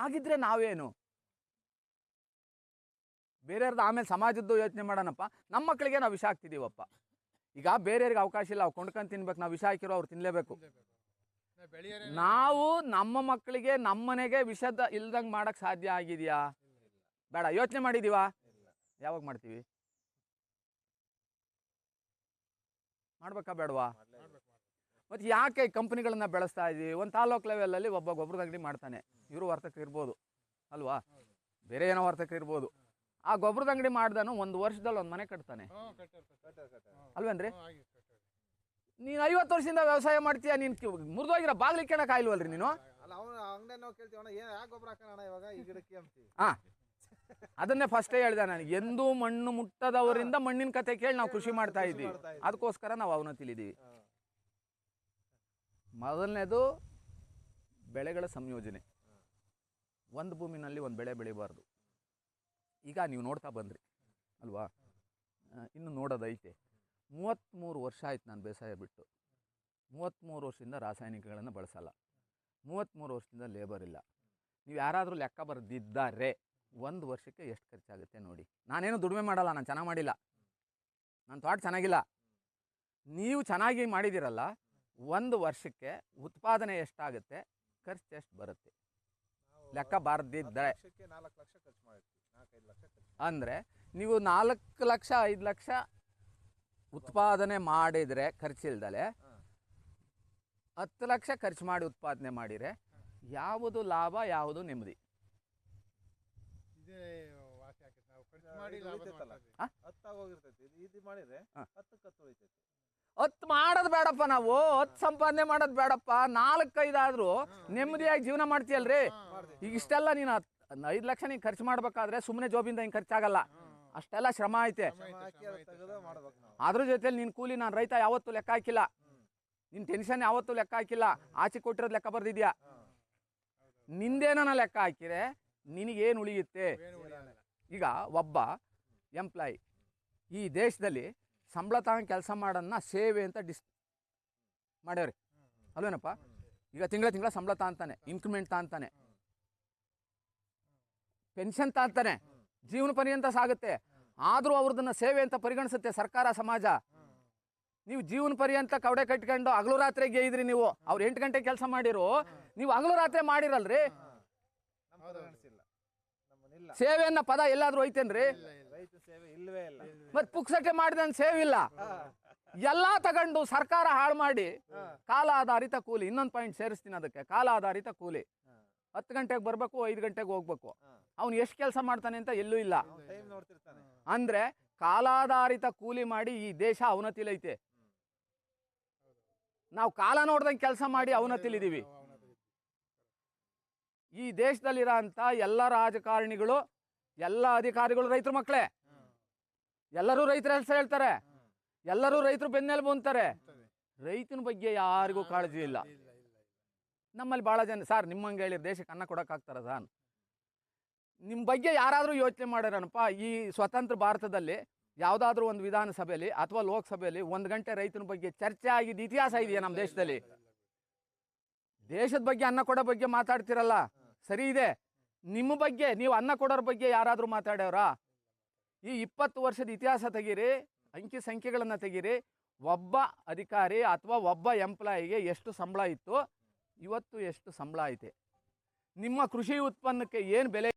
ಹಾಗಿದ್ರೆ ನಾವೇನು? ಬೇರೆಯವ್ರದ್ದು ಆಮೇಲೆ ಸಮಾಜದ್ದು ಯೋಚನೆ ಮಾಡೋಣಪ್ಪ. ನಮ್ಮ ಮಕ್ಕಳಿಗೆ ನಾವು ವಿಷ ಹಾಕ್ತಿದ್ದೀವಪ್ಪ ಈಗ ಬೇರೆಯವ್ರಿಗೆ ಅವಕಾಶ ಇಲ್ಲ, ಅವ್ರು ಕೊಂಡ್ಕೊಂಡು ತಿನ್ಬೇಕು, ನಾವು ವಿಷ ಹಾಕಿರೋ ಅವ್ರು ತಿನ್ನಲೇಬೇಕು ನಾವು ನಮ್ಮ ಮಕ್ಕಳಿಗೆ ನಮ್ಮನೆಗೆ ವಿಷದ ಇಲ್ದಂಗೆ ಮಾಡಕ್ ಸಾಧ್ಯ ಆಗಿದೆಯಾ? ಬೇಡ, ಯೋಚನೆ ಮಾಡಿದೀವಾ? ಯಾವಾಗ ಮಾಡ್ತೀವಿ? ಮಾಡ್ಬೇಕಾ ಬೇಡವಾ? ಮತ್ತೆ ಯಾಕೆ ಕಂಪ್ನಿಗಳನ್ನು ಬೆಳೆಸ್ತಾ ಇದ್ದೀವಿ ಒಂದು ತಾಲೂಕ್ ಲೆವೆಲಲ್ಲಿ ಒಬ್ಬ ಗೊಬ್ಬರದ ಅಂಗಡಿ ಮಾಡ್ತಾನೆ. ಇವರು ವರ್ತಕರು ಇರ್ಬೋದು. ಅಲ್ವಾ? ಬೇರೆ ಏನೋ ವರ್ತಕರು ಇರ್ಬೋದು. ಆ ಗೊಬ್ಬರದ ಅಂಗಡಿ ಮಾಡ್ದಾನು ಒಂದು ವರ್ಷದಲ್ಲಿ ಒಂದು ಮನೆ ಕಟ್ತಾನೆ. ಅಲ್ವೇನ್ರಿ? ನೀನು ಐವತ್ತು ವರ್ಷದಿಂದ ವ್ಯವಸಾಯ ಮಾಡ್ತೀಯ? ನೀನು ಮುರಿದೋಗಿರೋ ಬಾಗ್ಲಿ ಕೇಳಕ್ ಆಯ್ಲ್ವಲ್ರಿ ನೀನು? ಅವನು ಹಾ ಅದನ್ನೇ ಫಸ್ಟೇ ಹೇಳ್ದೆ ನಾನು. ಎಂದೂ ಮಣ್ಣು ಮುಟ್ಟದವರಿಂದ ಮಣ್ಣಿನ ಕತೆ ಕೇಳಿ ನಾವು ಕೃಷಿ ಮಾಡ್ತಾ ಇದ್ದೀವಿ. ಅದಕ್ಕೋಸ್ಕರ ನಾವು ಅವನ್ನ ತಿಳಿದೀವಿ. ಮೊದಲನೇದು ಬೆಳೆಗಳ ಸಂಯೋಜನೆ. ಒಂದು ಭೂಮಿನಲ್ಲಿ ಒಂದು ಬೆಳೆ ಬೆಳಿಬಾರ್ದು. ಈಗ ನೀವು ನೋಡ್ತಾ ಬಂದ್ರಿ, ಅಲ್ವಾ? ಇನ್ನು ನೋಡೋದೈತೆ. ಮೂವತ್ತ್ಮೂರು ವರ್ಷ ಆಯ್ತು ನಾನು ಬೇಸಾಯ ಬಿಟ್ಟು. ಮೂವತ್ತ್ಮೂರು ವರ್ಷದಿಂದ ರಾಸಾಯನಿಕಗಳನ್ನು ಬಳಸಲ್ಲ. ಮೂವತ್ತ್ಮೂರು ವರ್ಷದಿಂದ ಲೇಬರ್ ಇಲ್ಲ. ನೀವು ಯಾರಾದರೂ ಲೆಕ್ಕ ಬರೆದಿದ್ದಾರೆ, ಒಂದು ವರ್ಷಕ್ಕೆ ಎಷ್ಟು ಖರ್ಚಾಗುತ್ತೆ ನೋಡಿ. ನಾನೇನು ದುಡಿಮೆ ಮಾಡಲ್ಲ, ನಾನು ಚೆನ್ನಾಗಿ ಮಾಡಿಲ್ಲ. ನನ್ನ ಥಾಟ್ ಚೆನ್ನಾಗಿಲ್ಲ. ನೀವು ಚೆನ್ನಾಗಿ ಮಾಡಿದ್ದೀರಲ್ಲ ಒಂದು ವರ್ಷಕ್ಕೆ ಉತ್ಪಾದನೆ ಎಷ್ಟಾಗುತ್ತೆ? ಖರ್ಚು ಎಷ್ಟು ಬರುತ್ತೆ? ಲೆಕ್ಕ ಬಾರದಿದ್ದರೆ. ಅಂದರೆ ನೀವು ನಾಲ್ಕು ಲಕ್ಷ ಐದು ಲಕ್ಷ ಉತ್ಪಾದನೆ ಮಾಡಿದರೆ ಖರ್ಚಿಲ್ದಲೆ. ಹತ್ತು ಲಕ್ಷ ಖರ್ಚು ಮಾಡಿ ಉತ್ಪಾದನೆ ಮಾಡಿದರೆ ಯಾವುದು ಲಾಭ ಯಾವುದು ನೆಮ್ಮದಿ? ಹತ್ತು ಮಾಡೋದು ಬೇಡಪ್ಪ ನಾವು ಹತ್ತು ಸಂಪಾದನೆ ಮಾಡೋದು ಬೇಡಪ್ಪ ನಾಲ್ಕೈದಾದ್ರೂ ನೆಮ್ಮದಿಯಾಗಿ ಜೀವನ ಮಾಡ್ತೀಯಲ್ರಿ? ಈಗ ಇಷ್ಟೆಲ್ಲ ನೀನು ಐದು ಲಕ್ಷ ನೀನು ಖರ್ಚು ಮಾಡ್ಬೇಕಾದ್ರೆ ಸುಮ್ಮನೆ ಜೋಬಿಂದ ಹಿಂಗೆ ಖರ್ಚಾಗಲ್ಲ. ಅಷ್ಟೆಲ್ಲ ಶ್ರಮ ಐತೆ. ಅದ್ರ ಜೊತೆಲಿ ನಿನ್ನ ಕೂಲಿ ನಾನು ರೈತ ಯಾವತ್ತೂ ಲೆಕ್ಕ ಹಾಕಿಲ್ಲ. ನಿನ್ ನಿನ್ನ ಟೆನ್ಷನ್ ಯಾವತ್ತೂ ಲೆಕ್ಕ ಹಾಕಿಲ್ಲ. ಆಚೆ ಕೊಟ್ಟಿರೋದು ಲೆಕ್ಕ ಬರ್ದಿದ್ಯಾ? ನಿಂದೇನ ಲೆಕ್ಕ ಹಾಕಿದ್ರೆ ನಿನಗೇನು ಉಳಿಯುತ್ತೆ. ಈಗ ಒಬ್ಬ ಎಂಪ್ಲಾಯಿ ಈ ದೇಶದಲ್ಲಿ ಸಂಬಳ ತಗೊಂಡು ಕೆಲಸ ಮಾಡೋನ್ನ ಸೇವೆ ಅಂತ ಡಿಸ್ ಮಾಡ್ಯವ್ರಿ. ಅಲ್ವೇನಪ್ಪ? ಈಗ ತಿಂಗಳ ತಿಂಗಳ ಸಂಬಳ ತಾಂತಾನೆ ಇನ್ಕ್ರಿಮೆಂಟ್ ತಾಂತಾನೆ. ಪೆನ್ಷನ್ ತಾಂತಾನೆ. ಜೀವನ ಪರ್ಯಂತ ಸಾಗುತ್ತೆ. ಆದರೂ ಅವ್ರದನ್ನ ಸೇವೆ ಅಂತ ಪರಿಗಣಿಸುತ್ತೆ ಸರ್ಕಾರ ಸಮಾಜ. ನೀವು ಜೀವನ ಪರ್ಯಂತ ಕವಡೆ ಕಟ್ಕೊಂಡು ಹಗಲು ರಾತ್ರಿ ಗೇಯ್ದ್ರಿ ನೀವು ಅವ್ರು ಎಂಟು ಗಂಟೆ ಕೆಲಸ ಮಾಡಿರು ನೀವು ಹಗಲು ರಾತ್ರಿ ಮಾಡಿರಲ್ರಿ ಸೇವೆ ಅನ್ನೋ ಪದ ಎಲ್ಲಾದ್ರೂ ಐತೇನ್ರಿ ಇಲ್ಲ, ಇಲ್ಲ. ಸೇವೆ ಇಲ್ವೇ ಇಲ್ಲ ಮತ್ ಪುಕ್ಸಟೆ ಮಾಡಿದ ಸೇವೆ ಇಲ್ಲ. ಎಲ್ಲಾ ತಗೊಂಡು ಸರ್ಕಾರ ಹಾಳು ಮಾಡಿ ಕಾಲ ಆಧಾರಿತ ಕೂಲಿ ಇನ್ನೊಂದು ಪಾಯಿಂಟ್ ಸೇರಿಸ್ತೀನಿ ಅದಕ್ಕೆ ಕಾಲ ಆಧಾರಿತ ಕೂಲಿ. ಹತ್ತು ಗಂಟೆಗೆ ಬರಬೇಕು ಐದು ಗಂಟೆಗೆ ಹೋಗ್ಬೇಕು. ಅವ್ನು ಎಷ್ಟು ಕೆಲಸ ಮಾಡ್ತಾನೆ ಅಂತ ಎಲ್ಲೂ ಇಲ್ಲ ಅಂದ್ರೆ ಕಾಲಾಧಾರಿತ ಕೂಲಿ ಮಾಡಿ ಈ ದೇಶ ಅವನತಿಲೈತೆ ನಾವು ಕಾಲ ನೋಡ್ದಂಗೆ ಕೆಲಸ ಮಾಡಿ ಅವನತಿಲಿದ್ದೀವಿ ಈ ದೇಶದಲ್ಲಿರೋ ಅಂತ ಎಲ್ಲ ರಾಜಕಾರಣಿಗಳು ಎಲ್ಲ ಅಧಿಕಾರಿಗಳು ರೈತರ ಮಕ್ಕಳೇ ಎಲ್ಲರೂ ರೈತರ ಹೆಸರು ಹೇಳ್ತಾರೆ. ಎಲ್ಲರೂ ರೈತರು ಬೆನ್ನೆಲುಬು ಅಂತಾರೆ ರೈತನ ಬಗ್ಗೆ ಯಾರಿಗೂ ಕಾಳಜಿ ಇಲ್ಲ. ನಮ್ಮಲ್ಲಿ ಭಾಳ ಜನ ಸರ್ ನಿಮ್ಮಂಗೆ ಹೇಳಿ ದೇಶಕ್ಕೆ ಅನ್ನ ಕೊಡೋಕ್ಕಾಗ್ತಾರ ಸಾರ್? ನಿಮ್ಮ ಬಗ್ಗೆ ಯಾರಾದರೂ ಯೋಚನೆ ಮಾಡ್ಯಾರನಪ್ಪ ಈ ಸ್ವತಂತ್ರ ಭಾರತದಲ್ಲಿ ಯಾವುದಾದ್ರೂ ಒಂದು ವಿಧಾನಸಭೆಯಲ್ಲಿ ಅಥವಾ ಲೋಕಸಭೆಯಲ್ಲಿ ಒಂದು ಗಂಟೆ ರೈತನ ಬಗ್ಗೆ ಚರ್ಚೆ ಆಗಿದ್ದ ಇತಿಹಾಸ ಇದೆಯಾ ನಮ್ಮ ದೇಶದಲ್ಲಿ? ದೇಶದ ಬಗ್ಗೆ ಅನ್ನ ಕೊಡೋ ಬಗ್ಗೆ ಮಾತಾಡ್ತಿರಲ್ಲ. ಸರಿ ಇದೆ. ನಿಮ್ಮ ಬಗ್ಗೆ, ನೀವು ಅನ್ನ ಕೊಡೋರ ಬಗ್ಗೆ ಯಾರಾದರೂ ಮಾತಾಡ್ಯವ್ರಾ? ಈ ಇಪ್ಪತ್ತು ವರ್ಷದ ಇತಿಹಾಸ ತೆಗೀರಿ, ಅಂಕಿ ಸಂಖ್ಯೆಗಳನ್ನು ತೆಗೀರಿ, ಒಬ್ಬ ಅಧಿಕಾರಿ ಅಥವಾ ಒಬ್ಬ ಎಂಪ್ಲಾಯಿಗೆ ಎಷ್ಟು ಸಂಬಳ ಇತ್ತು? ಇವತ್ತು ಎಷ್ಟು ಸಂಬಳ ಐತೆ? ನಿಮ್ಮ ಕೃಷಿ ಉತ್ಪನ್ನಕ್ಕೆ ಏನು ಬೆಲೆ